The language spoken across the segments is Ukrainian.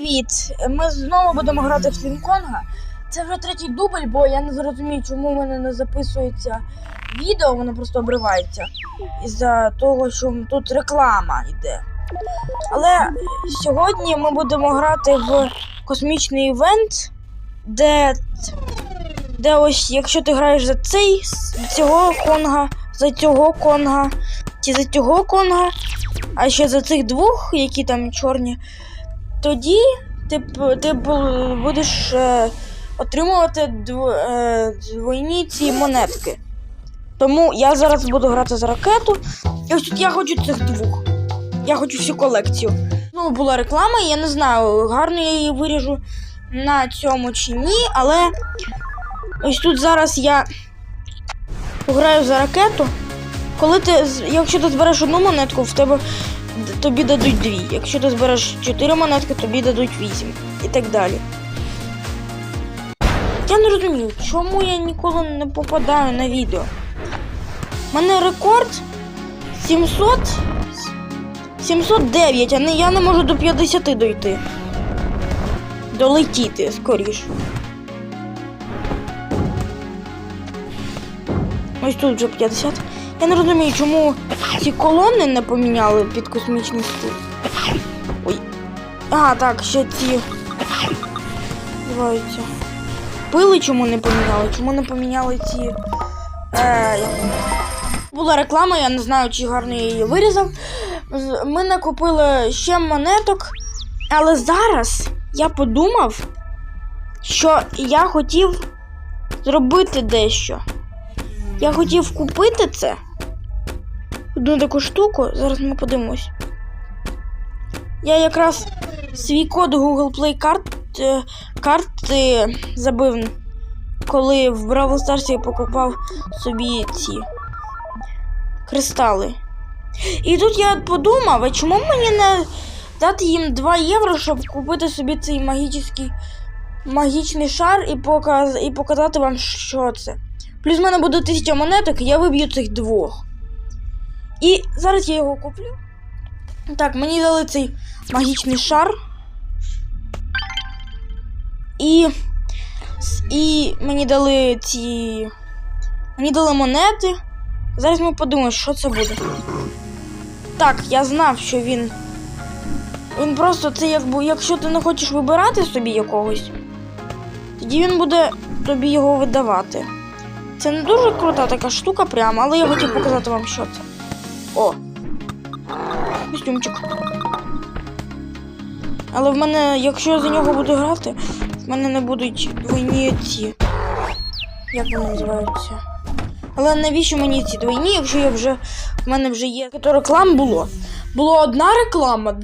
Привіт! Ми знову будемо грати в Слінконга. Це вже третій дубль, бо я не зрозумію, чому в мене не записується відео, воно просто обривається. Із-за того, що тут реклама йде. Але сьогодні ми будемо грати в космічний івент, де, де ось, якщо ти граєш за цей, цього конга, за цього конга, чи за цього конга, а ще за цих двох, які там чорні, тоді ти, ти будеш е, отримувати е, двойні ці монетки. Тому я зараз буду грати за ракету. І ось тут я хочу цих двох. Я хочу всю колекцію. Ну, була реклама, я не знаю, гарно я її виріжу на цьому чи ні, але ось тут зараз я пограю за ракету. Коли ти, якщо ти збереш одну монетку, в тебе тобі дадуть дві. Якщо ти збереш чотири монетки, тобі дадуть вісім. І так далі. Я не розумію, чому я ніколи не попадаю на відео. У мене рекорд 700. 709, а не, я не можу до 50 дойти. Долетіти скоріше. Ось тут вже 50. Я не розумію, чому ці колони не поміняли під космічний стиль. Ой. А, так, ще ці. Називаються. Пили чому не поміняли? Чому не поміняли ці. Е? Була реклама, я не знаю, чи гарно я її вирізав. Ми накупили ще монеток, але зараз я подумав, що я хотів зробити дещо. Я хотів купити це. Одну таку штуку. Зараз ми подивимось. Я якраз свій код Google Play карт, е, карти забив, коли в Бравл Старсі я покупав собі ці кристали. І тут я подумав, а чому мені не дати їм 2 євро, щоб купити собі цей магічний, магічний шар і, показ, і показати вам, що це. Плюс в мене буде 1000 монеток, і я виб'ю цих двох. І зараз я його куплю. Так, мені дали цей магічний шар. І. І мені дали ці. Мені дали монети. Зараз ми подумаємо, що це буде. Так, я знав, що він. Він просто це якби. Якщо ти не хочеш вибирати собі якогось, тоді він буде тобі його видавати. Це не дуже крута така штука прямо, але я хотів показати вам, що це. О! Костюмчик. Але в мене, якщо я за нього буду грати, в мене не будуть двойні ці. Як вони називаються? Але навіщо мені ці двойні, якщо я вже. В мене вже є. То реклам було. Була одна реклама,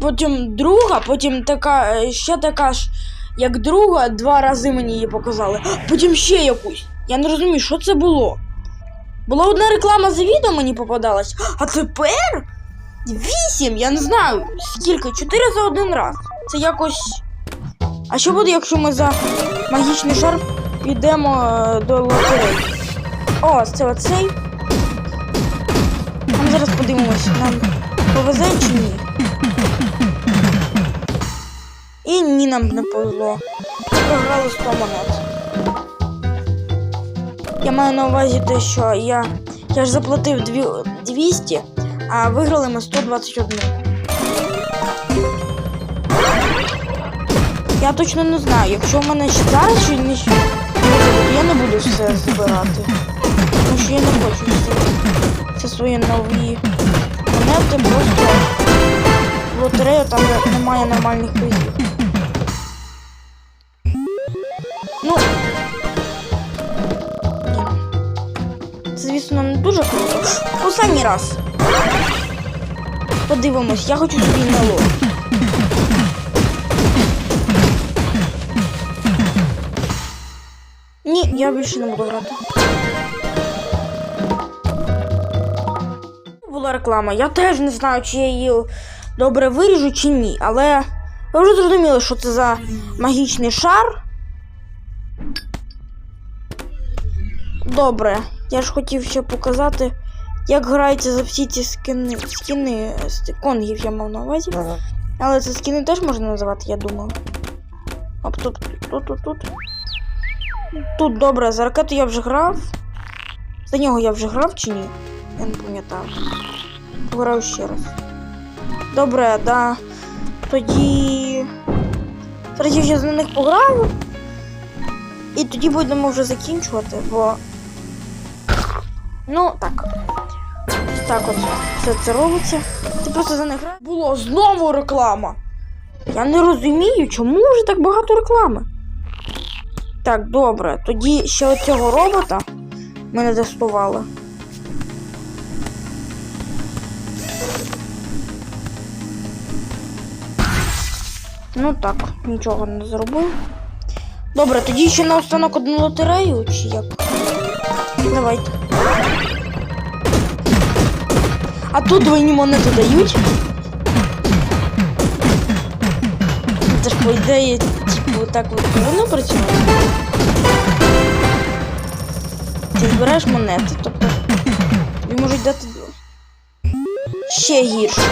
потім друга, потім така, е, ще така ж, як друга, два рази мені її показали. Потім ще якусь. Я не розумію, що це було. Була одна реклама за відео мені попадалась, а тепер вісім, я не знаю, скільки, чотири за один раз. Це якось. А що буде, якщо ми за магічний шар підемо е, до лотереї? О, це оцей. Ми зараз подивимось, нам повезе чи ні. І ні, нам не повезло. Програли 100 монет. Я маю на увазі те, що я, я ж заплатив 200, а виграли ми 121. Я точно не знаю, якщо в мене ще зараз ще не я не буду все збирати. Тому що я не хочу все, це свої нові монети, просто в лотерею там немає нормальних призів. Дуже круто. Останній раз. Подивимось, я хочу собі мело. Ні, я більше не буду грати. Була реклама. Я теж не знаю, чи я її добре виріжу, чи ні, але ви вже зрозуміли, що це за магічний шар. Добре, я ж хотів ще показати, як граються за всі ці скини, скини з конгів я мав на увазі. Але це скіни теж можна називати, я думаю. Оп, тут, тут, тут, тут. Тут добре, за ракету я вже грав. За нього я вже грав чи ні? Я не пам'ятаю. Пограю ще раз. Добре, да. Тоді. Тоді я за них пограю. І тоді будемо вже закінчувати, бо. Ну, так. Так от все це робиться. Ти просто за них. Було знову реклама. Я не розумію, чому вже так багато реклами. Так, добре. Тоді ще оцього робота ми не тестували. Ну так, нічого не зробив. Добре, тоді ще на останок одну лотерею, чи як? Давайте. А тут двойні монети дають. Це ж по ідеї, типу, так от воно працює. Ти збираєш монети, тобто тобі можуть дати ще гірше.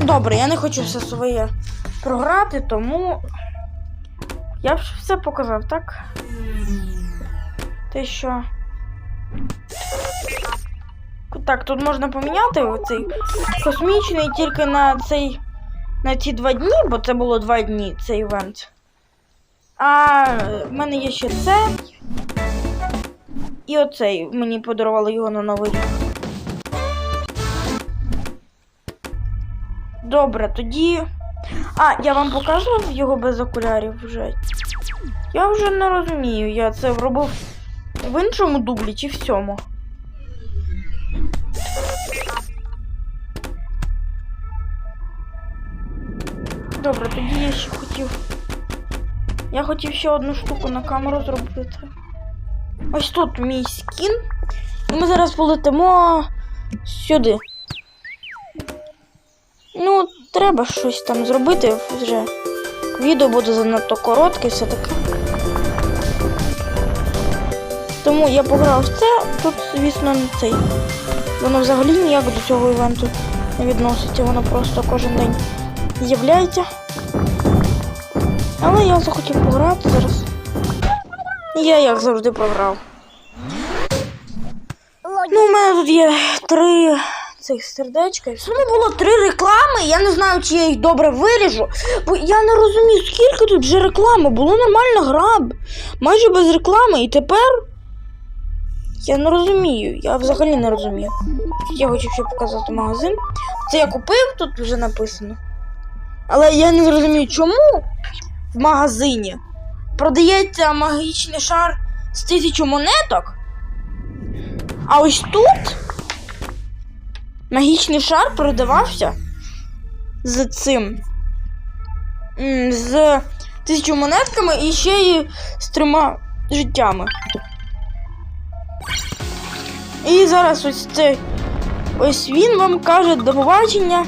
Добре, я не хочу все своє програти, тому я ж все показав, так? Те, що. Так, тут можна поміняти оцей космічний тільки на цей. на ці два дні, бо це було два дні цей івент. А в мене є ще це. І оцей. Мені подарували його на новий. Добре, тоді. А, я вам показував його без окулярів вже. Я вже не розумію, я це робив в іншому дублі чи в цьому. Хотів. Я хотів ще одну штуку на камеру зробити. Ось тут мій скін. І ми зараз полетимо сюди. Ну, треба щось там зробити вже. Відео буде занадто коротке, все таке. Тому я пограв в це, тут, звісно, не цей. Воно взагалі ніяк до цього івенту не відноситься, воно просто кожен день з'являється. Але я захотів пограти зараз. Я як завжди програв. Ну, у мене тут є три цих сердечка. Ну, було три реклами. Я не знаю, чи я їх добре виріжу. Бо я не розумію, скільки тут вже реклами. Було нормальна гра. Майже без реклами. І тепер. Я не розумію. Я взагалі не розумію. Я хочу ще показати магазин. Це я купив, тут вже написано. Але я не розумію, чому в магазині продається магічний шар з тисячу монеток. А ось тут магічний шар продавався з цим. З тисячу монетками і ще й з трьома життями. І зараз ось цей. Ось він вам каже до побачення.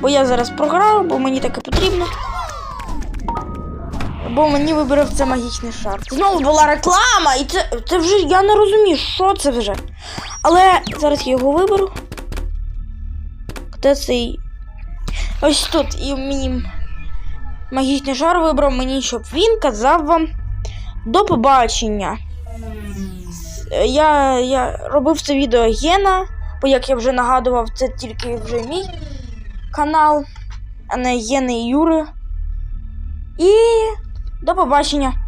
Бо я зараз програв, бо мені таке потрібно. Бо мені вибрав це магічний шар. Знову була реклама, і це, це вже я не розумію, що це вже. Але зараз я його виберу. Де цей. Ось тут і мені магічний шар вибрав мені, щоб він казав вам до побачення. Е, Я, я робив це відео Гена, бо як я вже нагадував, це тільки вже мій канал, а не Єни і Юри. І до побачення.